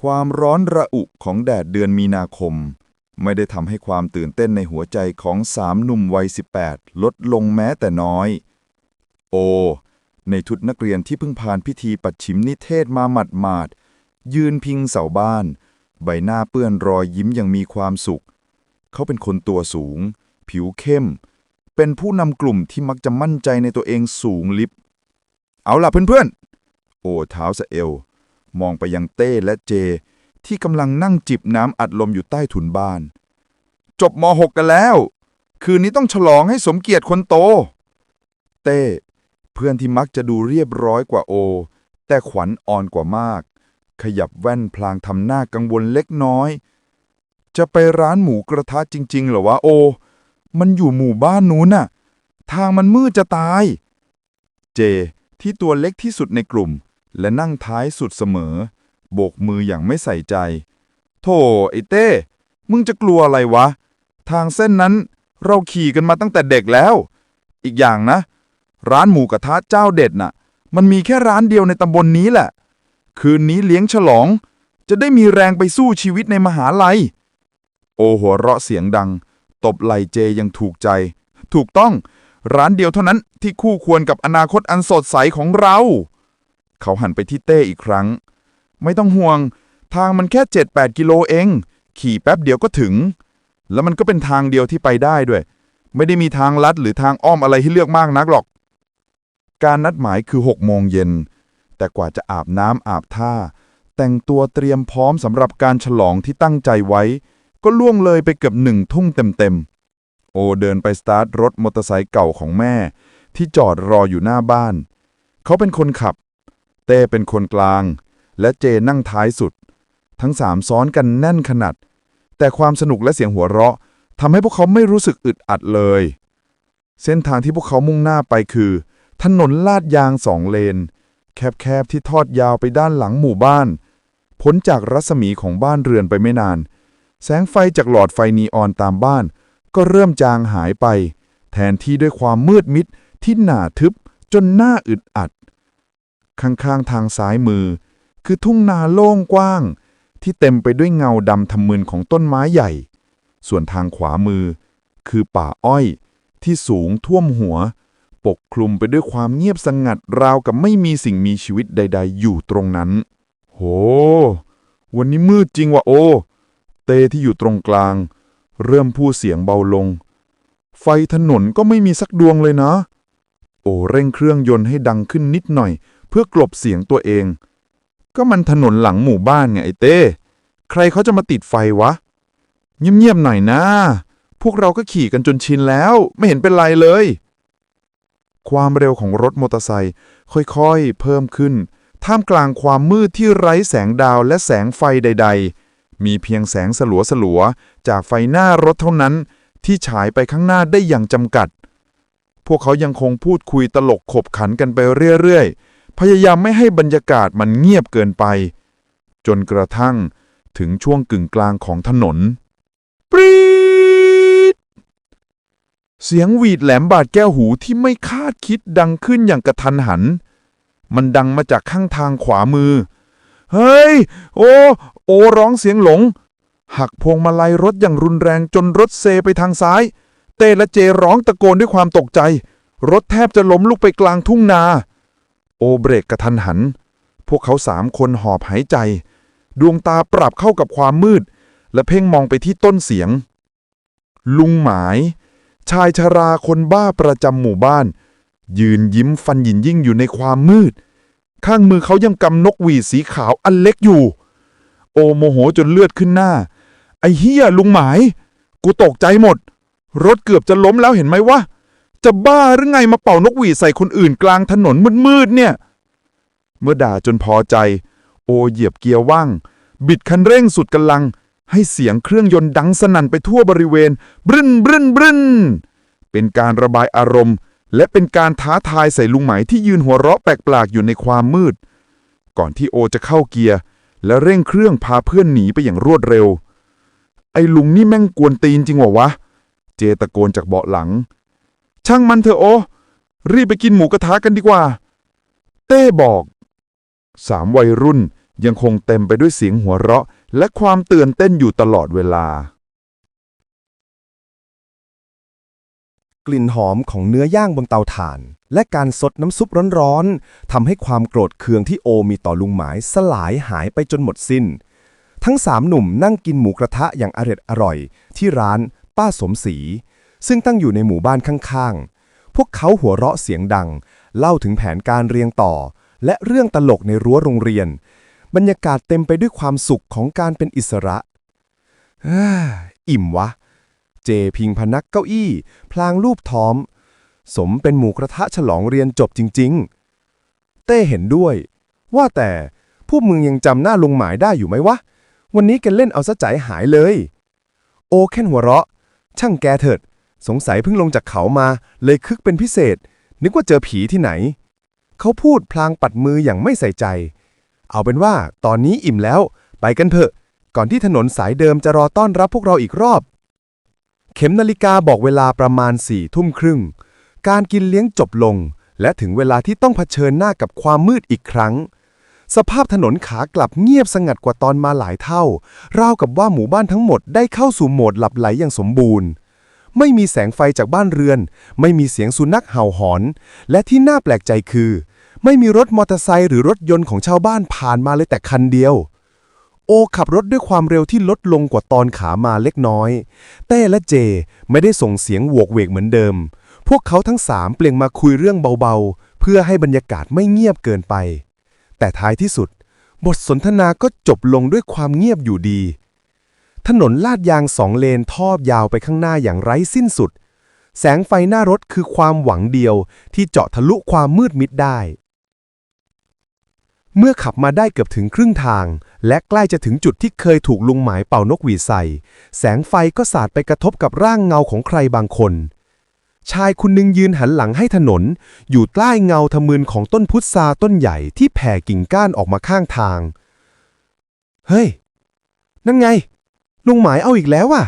ความร้อนระอุของแดดเดือนมีนาคม ไม่ได้ทำให้ความตื่นเต้นในหัวใจของสามหนุ่มวัย 18 ลดลงแม้แต่น้อย โอ ในชุดนักเรียนที่เพิ่งผ่านพิธีปัดฉิมนิเทศมาหมัดหมาดยืนพิงเสาบ้าน ใบหน้าเปื้อนรอยยิ้มอย่างมีความสุข เขาเป็นคนตัวสูง ผิวเข้ม เป็นผู้นำกลุ่มที่มักจะมั่นใจในตัวเองสูงลิบ เอาล่ะเพื่อนๆ โอเท้าสะเอว มองไปยังเต้และเจ ที่กำลังนั่งจิบน้ำอัดลมอยู่ใต้ถุนบ้าน จบม .6 กันแล้ว คืนนี้ต้องฉลองให้สมเกียรติคนโต เต้ เพื่อนที่มักจะดูเรียบร้อยกว่าโอ แต่ขวัญอ่อนกว่ามาก ขยับแว่นพลางทำหน้ากังวลเล็กน้อย จะไปร้านหมูกระทะจริง ๆ เหรอวะโอ มันอยู่หมู่บ้านนู้นน่ะ ทางมันมืดจะตาย เจที่ตัวเล็กที่สุดในกลุ่ม และนั่งท้ายสุดเสมอ โบกมืออย่างไม่ใส่ใจ โธ่ไอ้เต้ มึงจะกลัวอะไรวะ ทางเส้นนั้นเราขี่กันมาตั้งแต่เด็กแล้ว อีกอย่างนะ ร้านหมูกระทะเจ้าเด็ดน่ะ มันมีแค่ร้านเดียวในตำบลนนี้แหละ คืนนี้เลี้ยงฉลอง จะได้มีแรงไปสู้ชีวิตในมหาลัย โอหัวเราะเสียงดัง ตบไหลเจยังถูกใจ ถูกต้อง ร้านเดียวเท่านั้นที่คู่ควรกับอนาคตอันสดใสของเรา เขาหันไปที่เต้อีกครั้ง ไม่ต้องห่วง ทางมันแค่ 7-8 กิโลเอง ขี่แป๊บเดียวก็ถึง แล้วมันก็เป็นทางเดียวที่ไปได้ด้วย ไม่ได้มีทางลัดหรือทางอ้อมอะไรให้เลือกมากนักหรอก การนัดหมายคือ6โมงเย็น แต่กว่าจะอาบน้ำอาบท่า แต่งตัวเตรียมพร้อมสำหรับการฉลองที่ตั้งใจไว้ ก็ล่วงเลยไปเกือบหนึ่งทุ่งเต็มๆ โอเดินไปสตาร์ทรถมอเตอร์ไซค์เก่าของแม่ ที่จอดรออยู่หน้าบ้าน เขาเป็นคนขับ เต้เป็นคนกลาง และเจนั่งท้ายสุด ทั้งสามซ้อนกันแน่นขนาด แต่ความสนุกและเสียงหัวเราะทำให้พวกเขาไม่รู้สึกอึดอัดเลย เส้นทางที่พวกเขามุ่งหน้าไปคือ ถนนลาดยางสองเลน แคบๆที่ทอดยาวไปด้านหลังหมู่บ้าน พ้นจากรัศมีของบ้านเรือนไปไม่นาน แสงไฟจากหลอดไฟนีออนตามบ้าน ก็เริ่มจางหายไป แทนที่ด้วยความมืดมิดที่หนาทึบจนหน่าอึดอัด ข้างๆทางซ้ายมือ คือทุ่งนาโล่งกว้าง ที่เต็มไปด้วยเงาดำทำมึนของต้นไม้ใหญ่ ส่วนทางขวามือ คือป่าอ้อย ที่สูงท่วมหัว ปกคลุมไปด้วยความเงียบสงัดราวกับไม่มีสิ่งมีชีวิตใด ๆ อยู่ตรงนั้น โห วันนี้มืดจริงว่ะโอ เตที่อยู่ตรงกลาง เริ่มพูดเสียงเบาลง ไฟถนนก็ไม่มีสักดวงเลยนะ โอเร่งเครื่องยนต์ให้ดังขึ้นนิดหน่อย เพื่อกลบเสียงตัวเอง ก็มันถนนหลังหมู่บ้านไงไอ้เต้ ใครเขาจะมาติดไฟวะ เงียบๆหน่อยนะ พวกเราก็ขี่กันจนชินแล้ว ไม่เห็นเป็นไรเลย ความเร็วของรถมอเตอร์ไซค์ค่อยๆ เพิ่มขึ้น ท่ามกลางความมืดที่ไร้แสงดาวและแสงไฟใด ๆ มีเพียงแสงสลัวๆ จากไฟหน้ารถเท่านั้นที่ฉายไปข้างหน้าได้อย่างจำกัด พวกเขายังคงพูดคุยตลกขบขันกันไปเรื่อยๆ พยายามไม่ให้บรรยากาศมันเงียบเกินไป จนกระทั่งถึงช่วงกึ่งกลางของถนนปรีดเสียงหวีดแหลมบาดแก้วหูที่ไม่คาดคิดดังขึ้นอย่างกระทันหัน มันดังมาจากข้างทางขวามือ เฮ้ย โอ โอร้องเสียงหลง หักพวงมาลัยรถอย่างรุนแรงจนรถเซไปทางซ้าย เตและเจร้องตะโกนด้วยความตกใจ รถแทบจะล้มลุกไปกลางทุ่งนา โอเบรกกระทันหัน พวกเขาสามคนหอบหายใจ ดวงตาปรับเข้ากับความมืด และเพ่งมองไปที่ต้นเสียง ลุงหมาย ชายชราคนบ้าประจำหมู่บ้าน ยืนยิ้มฟันหยินยิ่งอยู่ในความมืด ข้างมือเขายังกำนกหวีสีขาวอันเล็กอยู่ โอโมโหจนเลือดขึ้นหน้า ไอ้เฮียลุงหมาย กูตกใจหมด รถเกือบจะล้มแล้วเห็นไหมวะ จะบ้าหรือไงมาเป่านกหวีดใส่คนอื่นกลางถนนมืดๆเนี่ย เมื่อด่าจนพอใจ โอเหยียบเกียร์ว่าง บิดคันเร่งสุดกำลัง ให้เสียงเครื่องยนต์ดังสนั่นไปทั่วบริเวณ บรึนบรึนบรึนเป็นการระบายอารมณ์ และเป็นการท้าทายใส่ลุงไหมที่ยืนหัวเราะแปลกๆอยู่ในความมืด ก่อนที่โอจะเข้าเกียร์และเร่งเครื่องพาเพื่อนหนีไปอย่างรวดเร็ว ไอ้ลุงนี่แม่งกวนตีนจริงวะวะ เจตะโกนจากเบาะหลัง ช่างมันเถอะโอ รีบไปกินหมูกระทะกันดีกว่า เต้บอกสามวัยรุ่นยังคงเต็มไปด้วยเสียงหัวเราะ และความตื่นเต้นอยู่ตลอดเวลา กลิ่นหอมของเนื้อย่างบนเตาถ่าน และการสดน้ำซุปร้อนๆทำให้ความโกรธเคืองที่โอมีต่อลุงหมายสลายหายไปจนหมดสิ้น ทั้งสามหนุ่มนั่งกินหมูกระทะอย่างอร็ดอร่อย ที่ร้านป้าสมศรี ซึ่งตั้งอยู่ในหมู่บ้านข้างๆ พวกเขาหัวเราะเสียงดัง เล่าถึงแผนการเรียงต่อ และเรื่องตลกในรั้วโรงเรียน บรรยากาศเต็มไปด้วยความสุขของการเป็นอิสระอิ่มวะ เจพิงพนักเก้าอี้ พลางรูปท้อม สมเป็นหมูกระทะฉลองเรียนจบจริง ๆ เต้เห็นด้วย ว่าแต่พวกมึงยังจำหน้าลุงหมายได้อยู่ไหมวะ วันนี้แกเล่นเอาซะใจหายเลย โอแค่นหัวเราะ ช่างแกเถิด สงสัยเพิ่งลงจากเขามา เลยคึกเป็นพิเศษ นึกว่าเจอผีที่ไหน เขาพูดพลางปัดมืออย่างไม่ใส่ใจ เอาเป็นว่าตอนนี้อิ่มแล้ว ไปกันเถอะ ก่อนที่ถนนสายเดิมจะรอต้อนรับพวกเราอีกรอบ เข็มนาฬิกาบอกเวลาประมาณสี่ทุ่มครึ่ง การกินเลี้ยงจบลง และถึงเวลาที่ต้องเผชิญหน้ากับความมืดอีกครั้งสภาพถนนขากลับเงียบสงัดกว่าตอนมาหลายเท่า ราวกับว่าหมู่บ้านทั้งหมดได้เข้าสู่โหมดหลับไหลอย่างสมบูรณ์ ไม่มีแสงไฟจากบ้านเรือน ไม่มีเสียงสุนัขเห่าหอน และที่น่าแปลกใจคือ ไม่มีรถมอเตอร์ไซค์หรือรถยนต์ของชาวบ้านผ่านมาเลยแต่คันเดียว โอขับรถด้วยความเร็วที่ลดลงกว่าตอนขามาเล็กน้อย เต้และเจไม่ได้ส่งเสียงโวกเวกเหมือนเดิม พวกเขาทั้งสามเปลี่ยนมาคุยเรื่องเบาๆ เพื่อให้บรรยากาศไม่เงียบเกินไป แต่ท้ายที่สุด บทสนทนาก็จบลงด้วยความเงียบอยู่ดี ถนนลาดยางสองเลนทอดยาวไปข้างหน้าอย่างไร้สิ้นสุด แสงไฟหน้ารถคือความหวังเดียวที่เจาะทะลุความมืดมิดได้ เมื่อขับมาได้เกือบถึงครึ่งทาง และใกล้จะถึงจุดที่เคยถูกลุงหมายเป่านกหวีดใส่ แสงไฟก็สาดไปกระทบกับร่างเงาของใครบางคน ชายคนหนึ่งยืนหันหลังให้ถนน อยู่ใต้เงาทะมึนของต้นพุทราต้นใหญ่ที่แผ่กิ่งก้านออกมาข้างทาง เฮ้ย นั่นไง ลุงหมายเอาอีกแล้วอะ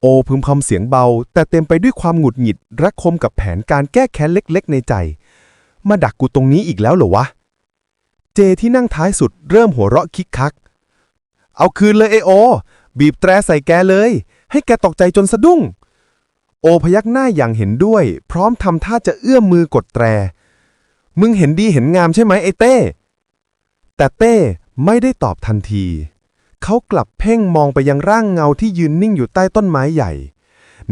โอพึมพำเสียงเบา แต่เต็มไปด้วยความหงุดหงิดรักคมกับแผนการแก้แค้นเล็กๆ ในใจ มาดักกูตรงนี้อีกแล้วเหรอวะ เจที่นั่งท้ายสุดเริ่มหัวเราะคิกคัก เอาคืนเลยเอโอ บีบแตรใส่แกเลย ให้แกตกใจจนสะดุ้ง โอพยักหน้าอย่างเห็นด้วย พร้อมทำท่าจะเอื้อมมือกดแตร มึงเห็นดีเห็นงามใช่ไหมไอ้เต้ แต่เต้ไม่ได้ตอบทันที เขากลับเพ่งมองไปยังร่างเงาที่ยืนนิ่งอยู่ใต้ต้นไม้ใหญ่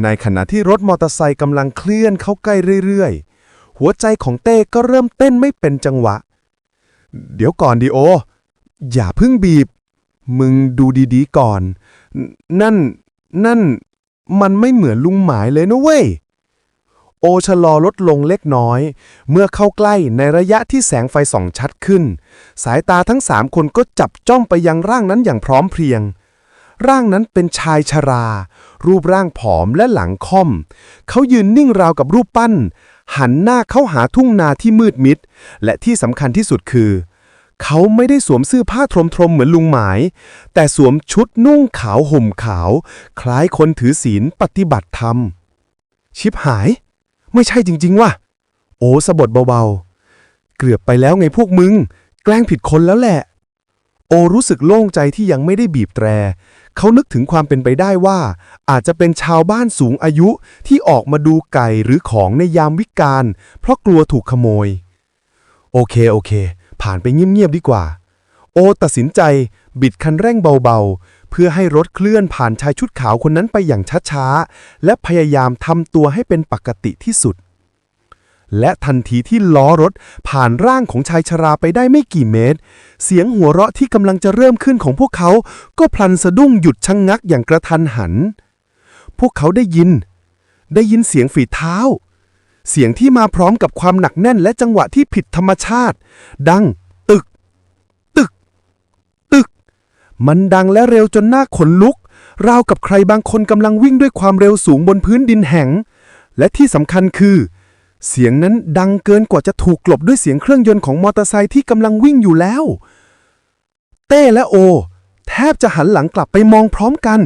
ในขณะที่รถมอเตอร์ไซค์กำลังเคลื่อนเข้าใกล้เรื่อยๆ หัวใจของเต้ก็เริ่มเต้นไม่เป็นจังหวะ เดี๋ยวก่อนดิโอ อย่าเพิ่งบีบ มึงดูดีๆก่อน นั่น นั่น มันไม่เหมือนลุงหมายเลยนะเว้ย โอชะลอลดลงเล็กน้อย เมื่อเข้าใกล้ในระยะที่แสงไฟส่องชัดขึ้น สายตาทั้งสามคนก็จับจ้องไปยังร่างนั้นอย่างพร้อมเพรียง ร่างนั้นเป็นชายชรา รูปร่างผอมและหลังค่อม เขายืนนิ่งราวกับรูปปั้น หันหน้าเข้าหาทุ่งนาที่มืดมิด และที่สำคัญที่สุดคือ เขาไม่ได้สวมเสื้อผ้าทรมๆเหมือนลุงหมาย แต่สวมชุดนุ่งขาวห่มขาว คล้ายคนถือศีลปฏิบัติธรรม ชิบหาย ไม่ใช่จริง ๆ ว่ะ โอ้สะบดเบาๆ เกือบไปแล้วไงพวกมึง แกล้งผิดคนแล้วแหละ โอรู้สึกโล่งใจที่ยังไม่ได้บีบแตร เขานึกถึงความเป็นไปได้ว่า อาจจะเป็นชาวบ้านสูงอายุที่ออกมาดูไก่หรือของในยามวิกาลเพราะกลัวถูกขโมย โอเคโอเค ผ่านไปเงียบๆดีกว่า โอตัดสินใจบิดคันเร่งเบาๆ พื่อให้รถเคลื่อนผ่านชายชุดขาวคนนั้นไปอย่างช้าๆ และพยายามทำตัวให้เป็นปกติที่สุด และทันทีที่ล้อรถผ่านร่างของชายชราไปได้ไม่กี่เมตร เสียงหัวเราะที่กำลังจะเริ่มขึ้นของพวกเขา ก็พลันสะดุ้งหยุดชะงงักอย่างกระทันหัน พวกเขาได้ยิน ได้ยินเสียงฝีเท้า เสียงที่มาพร้อมกับความหนักแน่นและจังหวะที่ผิดธรรมชาติ ดัง ตึก ตึก ตึก มันดังและเร็วจนหน้าขนลุก ราวกับใครบางคนกำลังวิ่งด้วยความเร็วสูงบนพื้นดินแข็งและที่สำคัญคือ เสียงนั้นดังเกินกว่าจะถูกกลบด้วยเสียงเครื่องยนต์ของมอเตอร์ไซค์ที่กำลังวิ่งอยู่แล้ว เต้และโอ แทบจะหันหลังกลับไปมองพร้อมกัน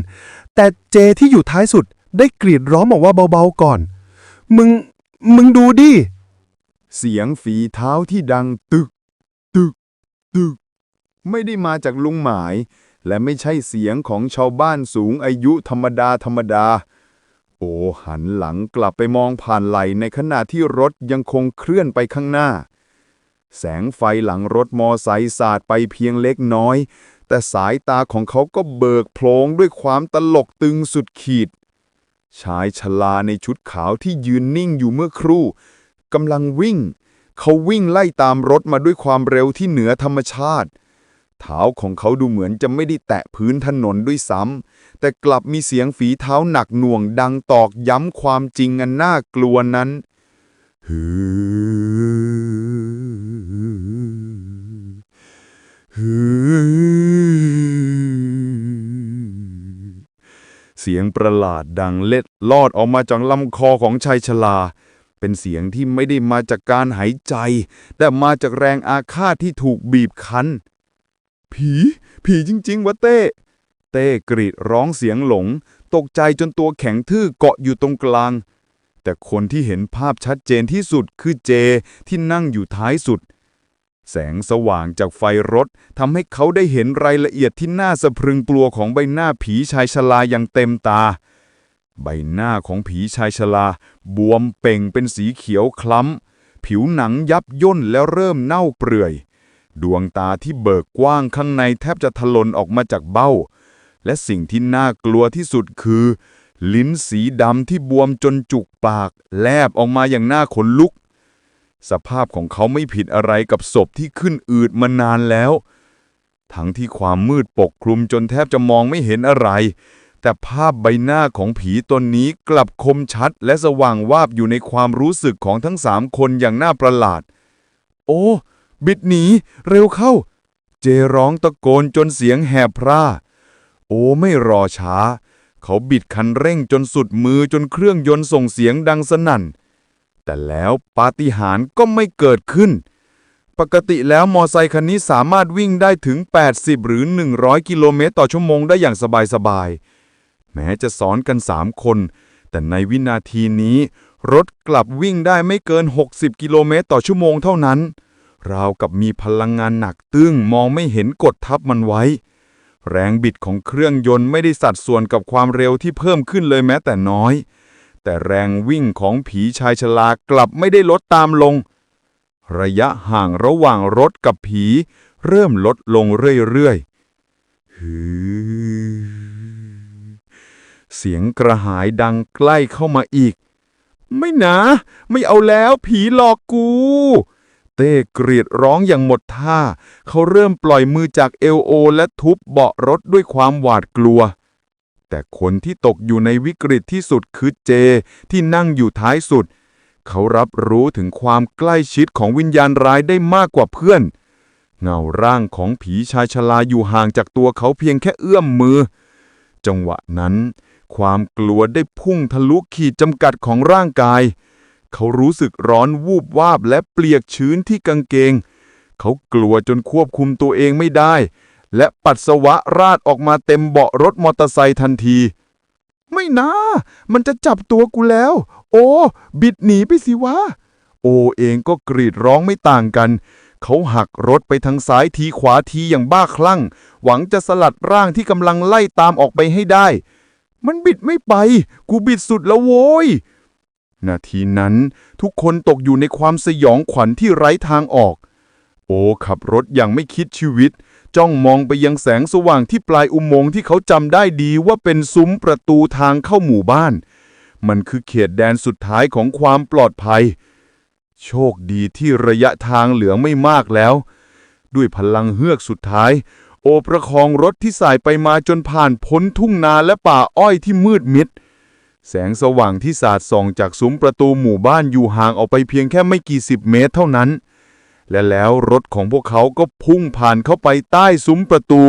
แต่เจที่อยู่ท้ายสุดได้กรีดร้องออกว่าเบาๆก่อน มึง มึงดูดิ เสียงฝีเท้าที่ดังตึก ตึก ตึก ไม่ได้มาจากลุงหมาย และไม่ใช่เสียงของชาวบ้านสูงอายุธรรมดาธรรมดา โอหันหลังกลับไปมองผ่านไหลในขณะที่รถยังคงเคลื่อนไปข้างหน้า แสงไฟหลังรถมอไซค์สาดไปเพียงเล็กน้อย แต่สายตาของเขาก็เบิกโพลงด้วยความตลกตึงสุดขีด ชายชราในชุดขาวที่ยืนนิ่งอยู่เมื่อครู่กำลังวิ่ง เขาวิ่งไล่ตามรถมาด้วยความเร็วที่เหนือธรรมชาติ เท้าของเขาดูเหมือนจะไม่ได้แตะพื้นถนนด้วยซ้ำ แต่กลับมีเสียงฝีเท้าหนักหน่วงดังตอกย้ำความจริงอันน่ากลัวนั้นฮืฮืเสียงประหลาดดังเล็ดลอดออกมาจากลำคอของชายชราเป็นเสียงที่ไม่ได้มาจากการหายใจ แต่มาจากแรงอาฆาตที่ถูกบีบคั้น ผี ผีจริง ๆวะเต้ เต้กรีดร้องเสียงหลง ตกใจจนตัวแข็งทื่อเกาะอยู่ตรงกลาง แต่คนที่เห็นภาพชัดเจนที่สุดคือเจที่นั่งอยู่ท้ายสุด แสงสว่างจากไฟรถทำให้เขาได้เห็นรายละเอียดที่น่าสะพรึงกลัวของใบหน้าผีชายชราอย่างเต็มตา ใบหน้าของผีชายชราบวมเป่งเป็นสีเขียวคล้ำผิวหนังยับย่นแล้วเริ่มเน่าเปื่อย ดวงตาที่เบิกกว้างข้างในแทบจะถลนออกมาจากเบ้า และสิ่งที่น่ากลัวที่สุดคือ ลิ้นสีดำที่บวมจนจุกปาก แลบออกมาอย่างน่าขนลุก สภาพของเขาไม่ผิดอะไรกับศพที่ขึ้นอืดมานานแล้ว ทั้งที่ความมืดปกคลุมจนแทบจะมองไม่เห็นอะไร แต่ภาพใบหน้าของผีตนนี้กลับคมชัด และสว่างวาบอยู่ในความรู้สึกของทั้งสามคนอย่างน่าประหลาด โอ้ บิดหนี เร็วเข้า เจร้องตะโกนจนเสียงแหบพร่า โอ้ไม่รอช้า เขาบิดคันเร่งจนสุดมือจนเครื่องยนต์ส่งเสียงดังสนั่น แต่แล้วปาฏิหาริย์ก็ไม่เกิดขึ้น ปกติแล้วมอไซคันนี้สามารถวิ่งได้ถึง 80 หรือ 100 กิโลเมตรต่อชั่วโมงได้อย่างสบายๆ แม้จะสอนกันสามคน แต่ในวินาทีนี้รถกลับวิ่งได้ไม่เกิน 60 กิโลเมตรต่อชั่วโมงเท่านั้น ราวกับมีพลังงานหนักตึ้งมองไม่เห็นกดทับมันไว้ แรงบิดของเครื่องยนต์ไม่ได้สัดส่วนกับความเร็วที่เพิ่มขึ้นเลยแม้แต่น้อย แต่แรงวิ่งของผีชายชรากลับไม่ได้ลดตามลง ระยะห่างระหว่างรถกับผี เริ่มลดลงเรื่อยๆเสียงกระหายดังใกล้เข้ามาอีก ไม่นะ ไม่เอาแล้วผีหลอกกู เต้กรีดร้องอย่างหมดท่า เขาเริ่มปล่อยมือจากเอลโอ และทุบเบาะรถด้วยความหวาดกลัว แต่คนที่ตกอยู่ในวิกฤตที่สุดคือเจ ที่นั่งอยู่ท้ายสุด เขารับรู้ถึงความใกล้ชิดของวิญญาณร้ายได้มากกว่าเพื่อน เงาร่างของผีชายชราอยู่ห่างจากตัวเขาเพียงแค่เอื้อมมือ จังหวะนั้น ความกลัวได้พุ่งทะลุขีดจำกัดของร่างกายเเขารู้สึกร้อนวูบวาบและเปียกชื้นที่กางเกง เขากลัวจนควบคุมตัวเองไม่ได้ และปัสสาวะราดออกมาเต็มเบาะรถมอเตอร์ไซค์ทันที ไม่นะ มันจะจับตัวกูแล้ว โอ้ บิดหนีไปสิวะ โอเองก็กรีดร้องไม่ต่างกัน เขาหักรถไปทางซ้ายทีขวาทีอย่างบ้าคลั่ง หวังจะสลัดร่างที่กำลังไล่ตามออกไปให้ได้ มันบิดไม่ไป กูบิดสุดแล้วโว้ย นาทีนั้นทุกคนตกอยู่ในความสยองขวัญที่ไร้ทางออก โอขับรถอย่างไม่คิดชีวิต จ้องมองไปยังแสงสว่างที่ปลายอุโมงค์ที่เขาจำได้ดีว่าเป็นซุ้มประตูทางเข้าหมู่บ้าน มันคือเขตแดนสุดท้ายของความปลอดภัย โชคดีที่ระยะทางเหลือไม่มากแล้ว ด้วยพลังเฮือกสุดท้าย โอประคองรถที่สายไปมาจนผ่านพ้นทุ่งนาและป่าอ้อยที่มืดมิด แสงสว่างที่สาดส่องจากซุ้มประตูหมู่บ้านอยู่ห่างออกไปเพียงแค่ไม่กี่สิบเมตรเท่านั้น และแล้วรถของพวกเขาก็พุ่งผ่านเข้าไปใต้ซุ้มประตู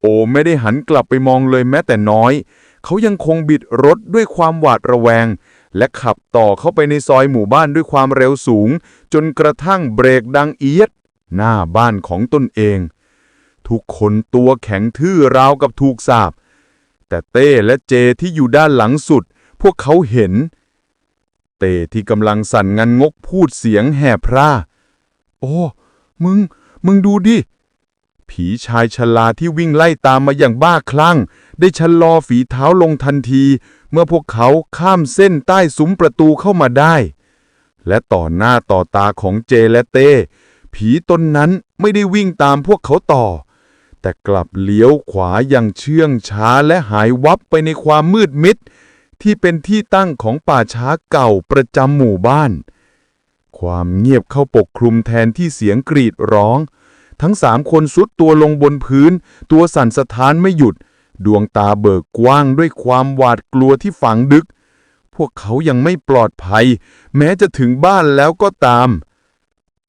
โอไม่ได้หันกลับไปมองเลยแม้แต่น้อย เขายังคงบิดรถด้วยความหวาดระแวง และขับต่อเข้าไปในซอยหมู่บ้านด้วยความเร็วสูง จนกระทั่งเบรกดังเอียด หน้าบ้านของตนเอง ทุกคนตัวแข็งทื่อราวกับถูกสาบ แต่เต้และเจที่อยู่ด้านหลังสุด พวกเขาเห็น เต้ที่กำลังสั่นงันงกพูดเสียงแห่พร่า โอ้ มึง มึงดูดิ ผีชายชราที่วิ่งไล่ตามมาอย่างบ้าคลั่ง ได้ชะลอฝีเท้าลงทันที เมื่อพวกเขาข้ามเส้นใต้ซุ้มประตูเข้ามาได้ และต่อหน้าต่อตาของเจและเต้ ผีตนนั้นไม่ได้วิ่งตามพวกเขาต่อ แต่กลับเลี้ยวขวาอย่างเชื่องช้าและหายวับไปในความมืดมิด ที่เป็นที่ตั้งของป่าช้าเก่าประจำหมู่บ้าน ความเงียบเข้าปกคลุมแทนที่เสียงกรีดร้อง ทั้งสามคนสุดตัวลงบนพื้น ตัวสั่นสะท้านไม่หยุด ดวงตาเบิกกว้างด้วยความหวาดกลัวที่ฝังดึก พวกเขายังไม่ปลอดภัย แม้จะถึงบ้านแล้วก็ตาม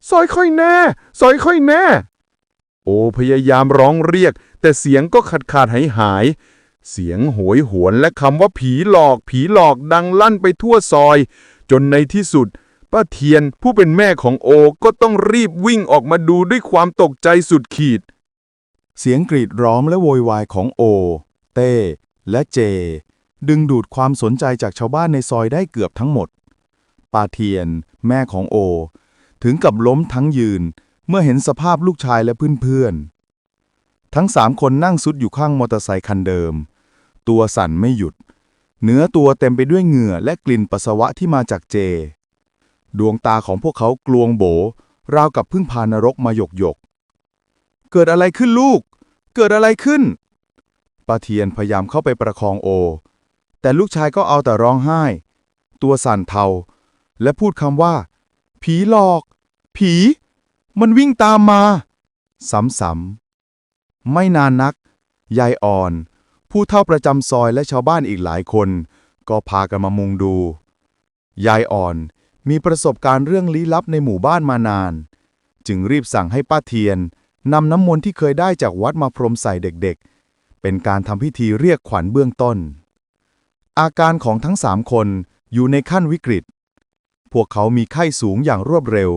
ซอยค่อยแน่ซอยค่อยแน่ พยายามร้องเรียก แต่เสียงก็ขาดขาดหายหาย เสียงโหยหวนและคำว่าผีหลอก ผีหลอกดังลั่นไปทั่วซอย จนในที่สุดป้าเทียนผู้เป็นแม่ของโอก็ต้องรีบวิ่งออกมาดูด้วยความตกใจสุดขีด เสียงกรีดร้องและโวยวายของโอ เต้ และเจ ดึงดูดความสนใจจากชาวบ้านในซอยได้เกือบทั้งหมดป้าเทียน แม่ของโอ ถึงกับล้มทั้งยืน เมื่อเห็นสภาพลูกชายและเพื่อนๆ ทั้งสามคนนั่งซุดอยู่ข้างมอเตอร์ไซคันเดิม ตัวสั่นไม่หยุด เนื้อตัวเต็มไปด้วยเหงื่อและกลิ่นปัสสาวะที่มาจากเจ ดวงตาของพวกเขากลวงโบ ราวกับเพึ่งพานรกมาหยกหยก เกิดอะไรขึ้นลูก เกิดอะไรขึ้นป้าเทียนพยายามเข้าไปประคองโอ แต่ลูกชายก็เอาแต่ร้องไห้ ตัวสั่นเทา และพูดคำว่า ผีหลอก ผี มันวิ่งตามมา ซ้ำๆไม่นานนัก ยายอ่อน ผู้เฒ่าประจำซอยและชาวบ้านอีกหลายคน ก็พากันมามุงดู ยายอ่อนมีประสบการณ์เรื่องลี้ลับในหมู่บ้านมานาน จึงรีบสั่งให้ป้าเทียนนำน้ำมนต์ที่เคยได้จากวัดมาพรมใส่เด็กๆ เป็นการทำพิธีเรียกขวัญเบื้องต้น อาการของทั้งสามคนอยู่ในขั้นวิกฤต พวกเขามีไข้สูงอย่างรวดเร็ว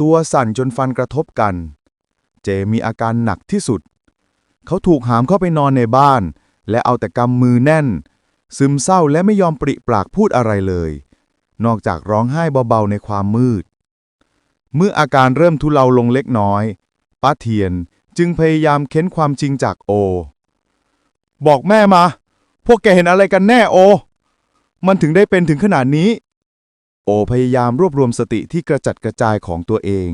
ตัวสั่นจนฟันกระทบกัน เจมีอาการหนักที่สุด เขาถูกหามเข้าไปนอนในบ้าน และเอาแต่กำมือแน่น ซึมเศร้าและไม่ยอมปริปากพูดอะไรเลย นอกจากร้องไห้เบาๆในความมืด เมื่ออาการเริ่มทุเลาลงเล็กน้อย ป้าเทียนจึงพยายามเค้นความจริงจากโอ บอกแม่มา พวกแกเห็นอะไรกันแน่โอ มันถึงได้เป็นถึงขนาดนี้ โอพยายามรวบรวมสติที่กระจัดกระจายของตัวเอง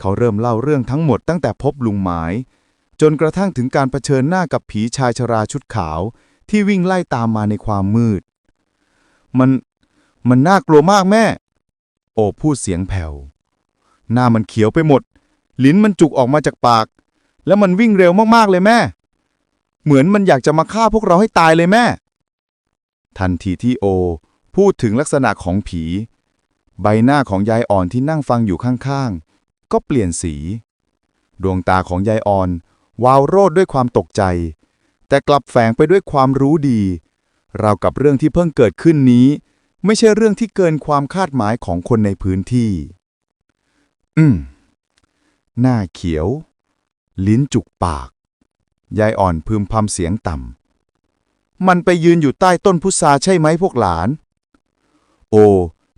เขาเริ่มเล่าเรื่องทั้งหมดตั้งแต่พบลุงหมาย จนกระทั่งถึงการเผชิญหน้ากับผีชายชราชุดขาว ที่วิ่งไล่ตามมาในความมืด มัน มันน่ากลัวมากแม่ โอพูดเสียงแผ่ว หน้ามันเขียวไปหมด ลิ้นมันจุกออกมาจากปาก แล้วมันวิ่งเร็วมากๆเลยแม่ เหมือนมันอยากจะมาฆ่าพวกเราให้ตายเลยแม่ ทันทีที่โอ พูดถึงลักษณะของผี ใบหน้าของยายอ่อนที่นั่งฟังอยู่ข้างๆ ก็เปลี่ยนสี ดวงตาของยายอ่อน วาวโรดด้วยความตกใจ แต่กลับแฝงไปด้วยความรู้ดี ราวกับเรื่องที่เพิ่งเกิดขึ้นนี้ ไม่ใช่เรื่องที่เกินความคาดหมายของคนในพื้นที่ อืม หน้าเขียว ลิ้นจุกปาก ยายอ่อนพึมพำเสียงต่ำมันไปยืนอยู่ใต้ต้นพุทราใช่ไหมพวกหลาน โอ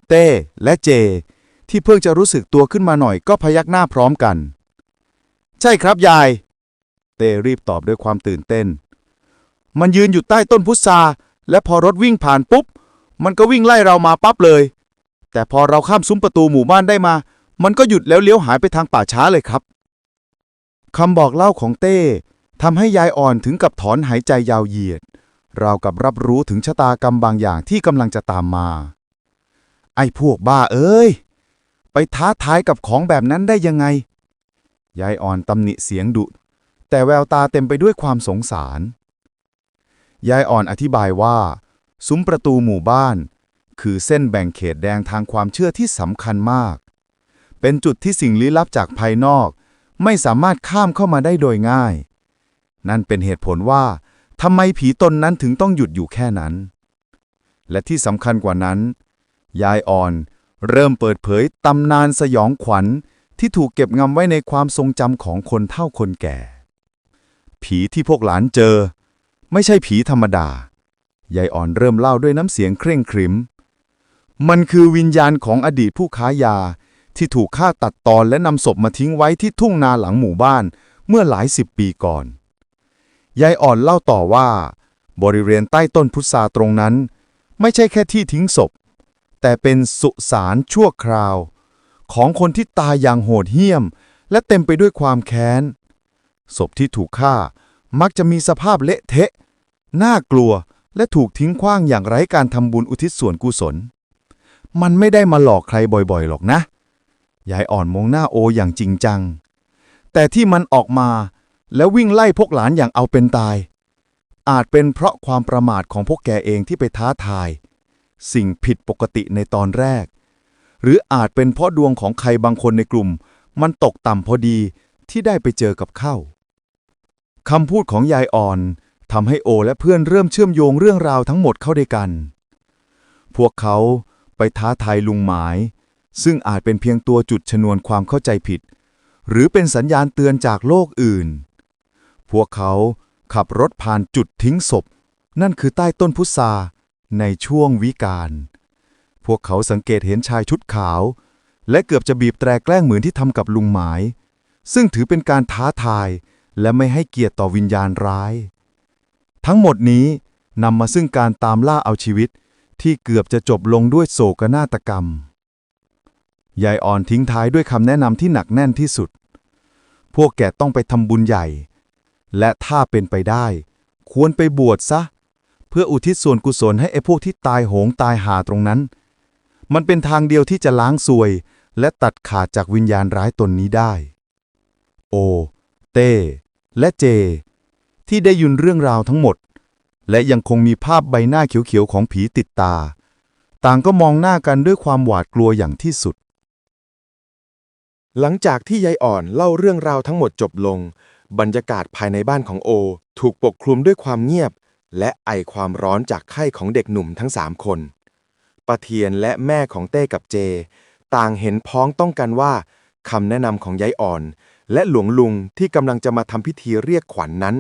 เต้ และเจ ที่เพิ่งจะรู้สึกตัวขึ้นมาหน่อยก็พยักหน้าพร้อมกัน ใช่ครับยาย เต้รีบตอบด้วยความตื่นเต้น มันยืนอยู่ใต้ต้นพุทราและพอรถวิ่งผ่านปุ๊บ มันก็วิ่งไล่เรามาปั๊บเลย แต่พอเราข้ามซุ้มประตูหมู่บ้านได้มา มันก็หยุดแล้วเลี้ยวหายไปทางป่าช้าเลยครับคำบอกเล่าของเต้ทำให้ยายอ่อนถึงกับถอนหายใจยาวเหยียด ราวกับรับรู้ถึงชะตากรรมบางอย่างที่กำลังจะตามมา ไอ้พวกบ้าเอ้ย ไปท้าทายกับของแบบนั้นได้ยังไง ยายอ่อนตำหนิเสียงดุ แต่แววตาเต็มไปด้วยความสงสาร ยายอ่อนอธิบายว่า ซุ้มประตูหมู่บ้าน คือเส้นแบ่งเขตแดงทางความเชื่อที่สำคัญมาก เป็นจุดที่สิ่งลี้ลับจากภายนอก ไม่สามารถข้ามเข้ามาได้โดยง่าย นั่นเป็นเหตุผลว่าทำไมผีตนนั้นถึงต้องหยุดอยู่แค่นั้น และที่สำคัญกว่านั้น ยายอ่อน เริ่มเปิดเผยตำนานสยองขวัญที่ถูกเก็บงำไว้ในความทรงจำของคนเฒ่าคนแก่ ผีที่พวกหลานเจอ ไม่ใช่ผีธรรมดา ยายอ่อนเริ่มเล่าด้วยน้ำเสียงเคร่งครึมมันคือวิญญาณของอดีตผู้ค้ายาที่ถูกฆ่าตัดตอนและนำศพมาทิ้งไว้ที่ทุ่งนาหลังหมู่บ้านเมื่อหลายสิบปีก่อน ยายอ่อนเล่าต่อว่า บริเวณใต้ต้นพุทราตรงนั้น ไม่ใช่แค่ที่ทิ้งศพ แต่เป็นสุสานชั่วคราว ของคนที่ตายอย่างโหดเหี้ยม และเต็มไปด้วยความแค้น ศพที่ถูกฆ่ามักจะมีสภาพเละเทะ น่ากลัวและถูกทิ้งขว้างอย่างไร้การทำบุญอุทิศส่วนกุศล มันไม่ได้มาหลอกใครบ่อยๆหรอกนะ ยายอ่อนมองหน้าโออย่างจริงจัง แต่ที่มันออกมาแล้ววิ่งไล่พวกหลานอย่างเอาเป็นตาย อาจเป็นเพราะความประมาทของพวกแกเองที่ไปท้าทาย สิ่งผิดปกติในตอนแรก หรืออาจเป็นเพราะดวงของใครบางคนในกลุ่ม มันตกต่ำพอดีที่ได้ไปเจอกับเข้าคำพูดของยายอ่อนทำให้โอและเพื่อนเริ่มเชื่อมโยงเรื่องราวทั้งหมดเข้าด้วยกัน พวกเขาไปท้าทายลุงหมาย ซึ่งอาจเป็นเพียงตัวจุดชนวนความเข้าใจผิด หรือเป็นสัญญาณเตือนจากโลกอื่น พวกเขาขับรถผ่านจุดทิ้งศพ นั่นคือใต้ต้นพุทรา ในช่วงวิกาลพวกเขาสังเกตเห็นชายชุดขาว และเกือบจะบีบแตรแกล้งเหมือนที่ทำกับลุงหมาย ซึ่งถือเป็นการท้าทายและไม่ให้เกียรติต่อวิญญาณร้าย ทั้งหมดนี้นำมาซึ่งการตามล่าเอาชีวิตที่เกือบจะจบลงด้วยโศกนาฏกรรม ยายอ่อนทิ้งท้ายด้วยคำแนะนำที่หนักแน่นที่สุด พวกแกต้องไปทำบุญใหญ่ และถ้าเป็นไปได้ ควรไปบวชซะเพื่ออุทิศส่วนกุศลให้ไอ้พวกที่ตายโหงตายหาตรงนั้น มันเป็นทางเดียวที่จะล้างซวย และตัดขาดจากวิญญาณร้ายตนนี้ได้ โอ เต้ และเจ ที่ได้ยินเรื่องราวทั้งหมด และยังคงมีภาพใบหน้าเขียวๆของผีติดตา ต่างก็มองหน้ากันด้วยความหวาดกลัวอย่างที่สุด หลังจากที่ยายอ่อนเล่าเรื่องราวทั้งหมดจบลง บรรยากาศภายในบ้านของโอ ถูกปกคลุมด้วยความเงียบ และไอความร้อนจากไข้ของเด็กหนุ่มทั้งสามคนป้าเทียนและแม่ของเต้กับเจ ต่างเห็นพ้องต้องกันว่าคำแนะนำของยายอ่อน และหลวงลุงที่กำลังจะมาทำพิธีเรียกขวัญนนั้น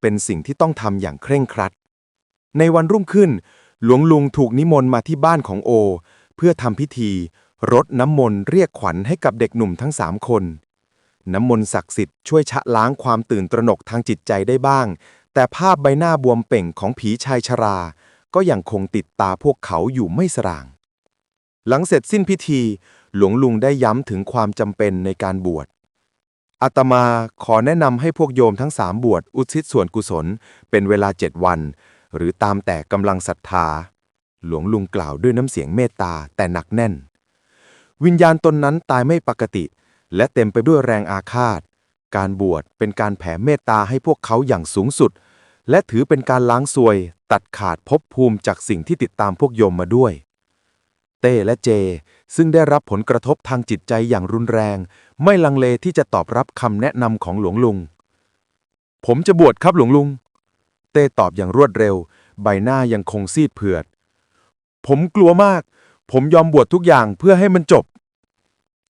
เป็นสิ่งที่ต้องทำอย่างเคร่งครัด ในวันรุ่งขึ้น หลวงลุงถูกนิมนต์มาที่บ้านของโอ เพื่อทำพิธีรดน้ำมนต์เรียกขวัญให้กับเด็กหนุ่มทั้งสามคน น้ำมนต์ศักดิ์สิทธิ์ช่วยชะล้างความตื่นตระหนกทางจิตใจได้บ้าง แต่ภาพใบหน้าบวมเป่งของผีชายชรา ก็ยังคงติดตาพวกเขาอยู่ไม่สร่าง หลังเสร็จสิ้นพิธี หลวงลุงได้ย้ำถึงความจำเป็นในการบวชอาตมาขอแนะนำให้พวกโยมทั้งสามบวชอุทิศส่วนกุศล เป็นเวลาเจ็ดวัน หรือตามแต่กำลังศรัทธา หลวงลุงกล่าวด้วยน้ำเสียงเมตตาแต่หนักแน่น วิญญาณตนนั้นตายไม่ปกติ และเต็มไปด้วยแรงอาฆาต การบวชเป็นการแผ่เมตตาให้พวกเขาอย่างสูงสุด และถือเป็นการล้างซวย ตัดขาดภพภูมิจากสิ่งที่ติดตามพวกโยมมาด้วย เต้และเจ ซึ่งได้รับผลกระทบทางจิตใจอย่างรุนแรง ไม่ลังเลที่จะตอบรับคำแนะนำของหลวงลุง ผมจะบวชครับหลวงลุง เต้ตอบอย่างรวดเร็ว ใบหน้ายังคงซีดเผือด ผมกลัวมาก ผมยอมบวชทุกอย่างเพื่อให้มันจบ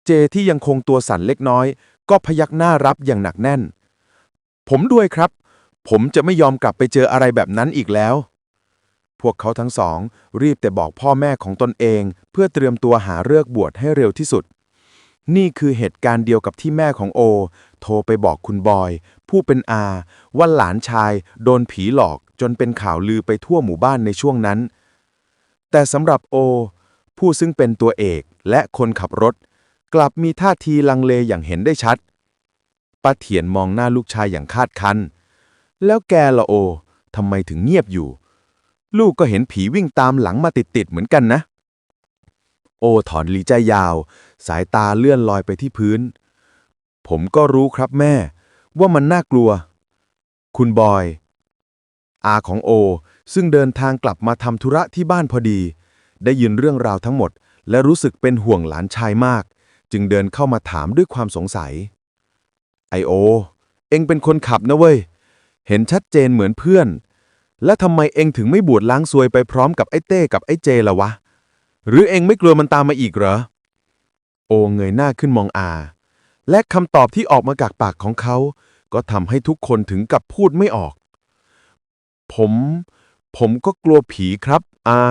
เจที่ยังคงตัวสั่นเล็กน้อย ก็พยักหน้ารับอย่างหนักแน่น ผมด้วยครับ ผมจะไม่ยอมกลับไปเจออะไรแบบนั้นอีกแล้ว พวกเขาทั้งสอง รีบแต่บอกพ่อแม่ของตนเอง เพื่อเตรียมตัวหาเลิกบวชให้เร็วที่สุด นี่คือเหตุการณ์เดียวกับที่แม่ของโอ โทรไปบอกคุณบอย ผู้เป็นอา ว่าหลานชาย โดนผีหลอกจนเป็นข่าวลือไปทั่วหมู่บ้านในช่วงนั้น แต่สำหรับโอ ผู้ซึ่งเป็นตัวเอกและคนขับรถ กลับมีท่าทีลังเลอย่างเห็นได้ชัดป้าเถียนมองหน้าลูกชายอย่างคาดคัน แล้วแกละโอทำไมถึงเงียบอยู่ ลูกก็เห็นผีวิ่งตามหลังมาติดๆเหมือนกันนะ โอถอนลีใจยาว สายตาเลื่อนลอยไปที่พื้น ผมก็รู้ครับแม่ ว่ามันน่ากลัว คุณบอย อาของโอ ซึ่งเดินทางกลับมาทำธุระที่บ้านพอดี ได้ยินเรื่องราวทั้งหมด และรู้สึกเป็นห่วงหลานชายมาก จึงเดินเข้ามาถามด้วยความสงสัย ไอโอ เอ็งเป็นคนขับนะเว้ย เห็นชัดเจนเหมือนเพื่อน และทำไมเอ็งถึงไม่บวชล้างซวยไปพร้อมกับไอ้เต้กับไอ้เจล่ะวะ หรือเอ็งไม่กลัวมันตามมาอีกเหรอ โอเงยหน้าขึ้นมองอา และคำตอบที่ออกมาจากปากของเขา ก็ทำให้ทุกคนถึงกับพูดไม่ออก ผม ผมก็กลัวผีครับอา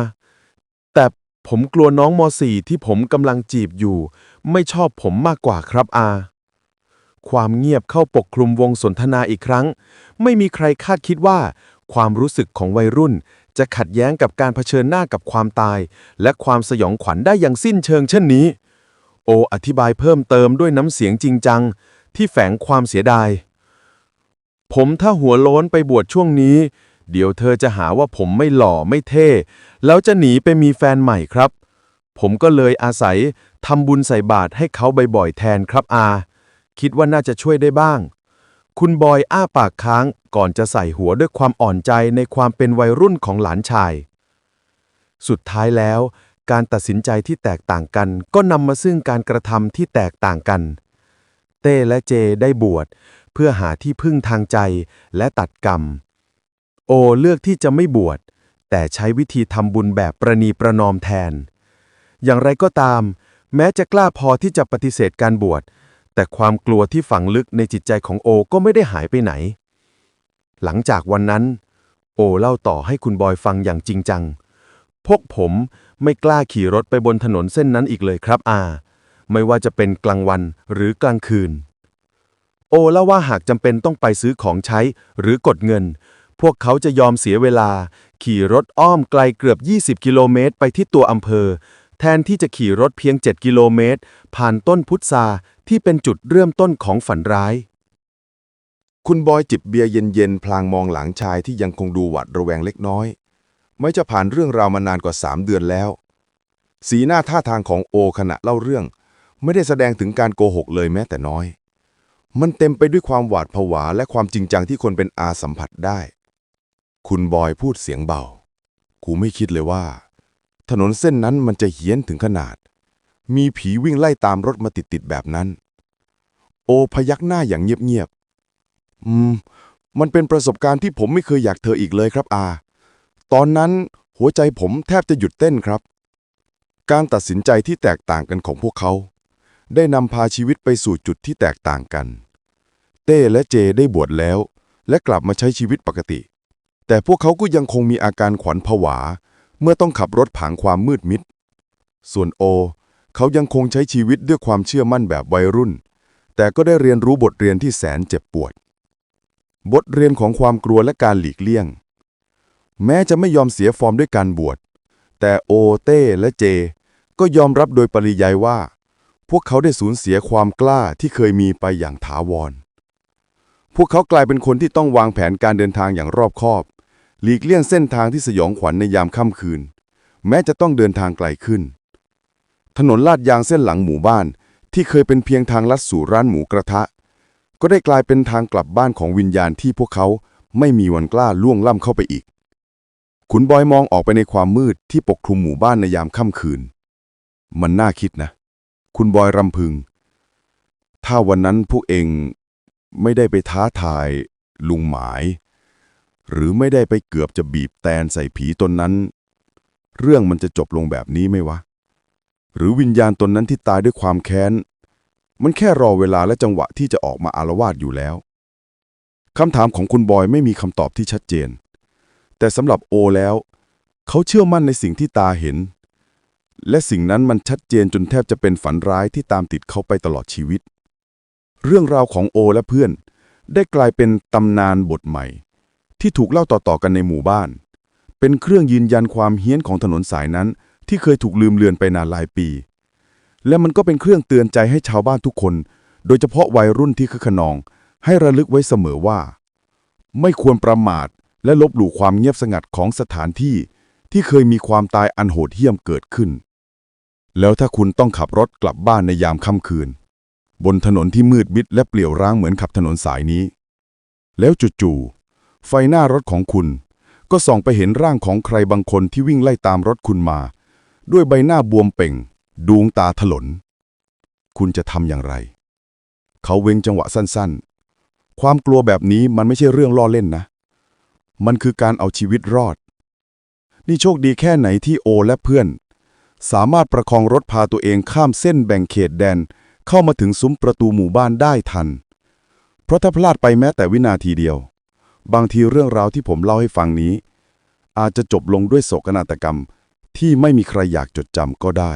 แต่ผมกลัวน้องมสี่ที่ผมกำลังจีบอยู่ ไม่ชอบผมมากกว่าครับอา ความเงียบเข้าปกคลุมวงสนทนาอีกครั้ง ไม่มีใครคาดคิดว่า ความรู้สึกของวัยรุ่น จะขัดแย้งกับการเผชิญหน้ากับความตาย และความสยองขวัญได้อย่างสิ้นเชิงเช่นนี้ โออธิบายเพิ่มเติมด้วยน้ำเสียงจริงจัง ที่แฝงความเสียดาย ผมถ้าหัวโล้นไปบวชช่วงนี้ เดี๋ยวเธอจะหาว่าผมไม่หล่อไม่เท่ แล้วจะหนีไปมีแฟนใหม่ครับผมก็เลยอาศัย ทำบุญใส่บาตรให้เขาบ่อยๆแทนครับอา คิดว่าน่าจะช่วยได้บ้าง คุณบอยอ้าปากค้างก่อนจะใส่หัวด้วยความอ่อนใจในความเป็นวัยรุ่นของหลานชาย สุดท้ายแล้ว การตัดสินใจที่แตกต่างกัน ก็นำมาซึ่งการกระทำที่แตกต่างกัน เต้และเจได้บวชเพื่อหาที่พึ่งทางใจและตัดกรรม โอเลือกที่จะไม่บวชแต่ใช้วิธีทำบุญแบบประนีประนอมแทน อย่างไรก็ตาม แม้จะกล้าพอที่จะปฏิเสธการบวช แต่ความกลัวที่ฝังลึกในจิตใจของโอก็ไม่ได้หายไปไหน หลังจากวันนั้น โอเล่าต่อให้คุณบอยฟังอย่างจริงจัง พวกผมไม่กล้าขี่รถไปบนถนนเส้นนั้นอีกเลยครับอา ไม่ว่าจะเป็นกลางวันหรือกลางคืน โอเล่าว่าหากจำเป็นต้องไปซื้อของใช้หรือกดเงิน พวกเขาจะยอมเสียเวลา ขี่รถอ้อมไกลเกือบ 20 กิโลเมตรไปที่ตัวอำเภอ แทนที่จะขี่รถเพียง 7 กิโลเมตร ผ่านต้นพุทราที่เป็นจุดเริ่มต้นของฝันร้าย คุณบอยจิบเบียร์เย็นๆ พลางมองหลังชายที่ยังคงดูหวาดระแวงเล็กน้อย ไม่จะผ่านเรื่องราวมานานกว่าสามเดือนแล้ว สีหน้าท่าทางของโอขณะเล่าเรื่อง ไม่ได้แสดงถึงการโกหกเลยแม้แต่น้อย มันเต็มไปด้วยความหวาดผวาและความจริงจังที่คนเป็นอาสัมผัสได้ คุณบอยพูดเสียงเบา กูไม่คิดเลยว่า ถนนเส้นนั้นมันจะเฮี้ยนถึงขนาด มีผีวิ่งไล่ตามรถมาติดๆแบบนั้น โอพยักหน้าอย่างเงียบๆ อืม มันเป็นประสบการณ์ที่ผมไม่เคยอยากเธออีกเลยครับอา ตอนนั้นหัวใจผมแทบจะหยุดเต้นครับ การตัดสินใจที่แตกต่างกันของพวกเขา ได้นำพาชีวิตไปสู่จุดที่แตกต่างกัน เต้และเจได้บวชแล้ว และกลับมาใช้ชีวิตปกติ แต่พวกเขาก็ยังคงมีอาการขวัญผวา เมื่อต้องขับรถผางความมืดมิด ส่วนโอ เขายังคงใช้ชีวิตด้วยความเชื่อมั่นแบบวัยรุ่น แต่ก็ได้เรียนรู้บทเรียนที่แสนเจ็บปวด บทเรียนของความกลัวและการหลีกเลี่ยง แม้จะไม่ยอมเสียฟอร์มด้วยการบวช แต่โอเต้และเจ ก็ยอมรับโดยปริยายว่า พวกเขาได้สูญเสียความกล้าที่เคยมีไปอย่างถาวร พวกเขากลายเป็นคนที่ต้องวางแผนการเดินทางอย่างรอบคอบ หลีกเลี่ยงเส้นทางที่สยองขวัญในยามค่ำคืน แม้จะต้องเดินทางไกลขึ้น ถนนลาดยางเส้นหลังหมู่บ้าน ที่เคยเป็นเพียงทางลัดสู่ร้านหมูกระทะ ก็ได้กลายเป็นทางกลับบ้านของวิญญาณที่พวกเขาไม่มีวันกล้าล่วงล้ำเข้าไปอีก ขุนบอยมองออกไปในความมืดที่ปกคลุมหมู่บ้านในยามค่ำคืน มันน่าคิดนะ คุณบอยรำพึง ถ้าวันนั้นพวกเองไม่ได้ไปท้าทายลุงหมาย หรือไม่ได้ไปเกือบจะบีบแตนใส่ผีตนนั้น เรื่องมันจะจบลงแบบนี้ไหมวะ หรือวิญญาณตนนั้นที่ตายด้วยความแค้น มันแค่รอเวลาและจังหวะที่จะออกมาอารวาสอยู่แล้วคำถามของคุณบอยไม่มีคำตอบที่ชัดเจน แต่สำหรับโอแล้ว เขาเชื่อมั่นในสิ่งที่ตาเห็น และสิ่งนั้นมันชัดเจนจนแทบจะเป็นฝันร้ายที่ตามติดเขาไปตลอดชีวิต เรื่องราวของโอและเพื่อน ได้กลายเป็นตำนานบทใหม่ ที่ถูกเล่าต่อๆกันในหมู่บ้าน เป็นเครื่องยืนยันความเฮี้ยนของถนนสายนั้น ที่เคยถูกลืมเลือนไปนานหลายปี และมันก็เป็นเครื่องเตือนใจให้ชาวบ้านทุกคน โดยเฉพาะวัยรุ่นที่คึกขนอง ให้ระลึกไว้เสมอว่า ไม่ควรประมาทและลบหลู่ความเงียบสงัดของสถานที่ที่เคยมีความตายอันโหดเหี้ยมเกิดขึ้น แล้วถ้าคุณต้องขับรถกลับบ้านในยามค่ำคืน บนถนนที่มืดมิดและเปลี่ยวร้างเหมือนขับถนนสายนี้ แล้วจู่ๆ ไฟหน้ารถของคุณ ก็ส่องไปเห็นร่างของใครบางคนที่วิ่งไล่ตามรถคุณมา ด้วยใบหน้าบวมเป่ง ดวงตาถลน คุณจะทำอย่างไร เขาเว้งจังหวะสั้นๆ ความกลัวแบบนี้มันไม่ใช่เรื่องล้อเล่นนะ มันคือการเอาชีวิตรอด นี่โชคดีแค่ไหนที่โอและเพื่อน สามารถประคองรถพาตัวเองข้ามเส้นแบ่งเขตแดนเข้ามาถึงซุ้มประตูหมู่บ้านได้ทัน เพราะถ้าพลาดไปแม้แต่วินาทีเดียว บางทีเรื่องราวที่ผมเล่าให้ฟังนี้ อาจจะจบลงด้วยโศกนาฏกรรมที่ไม่มีใครอยากจดจำก็ได้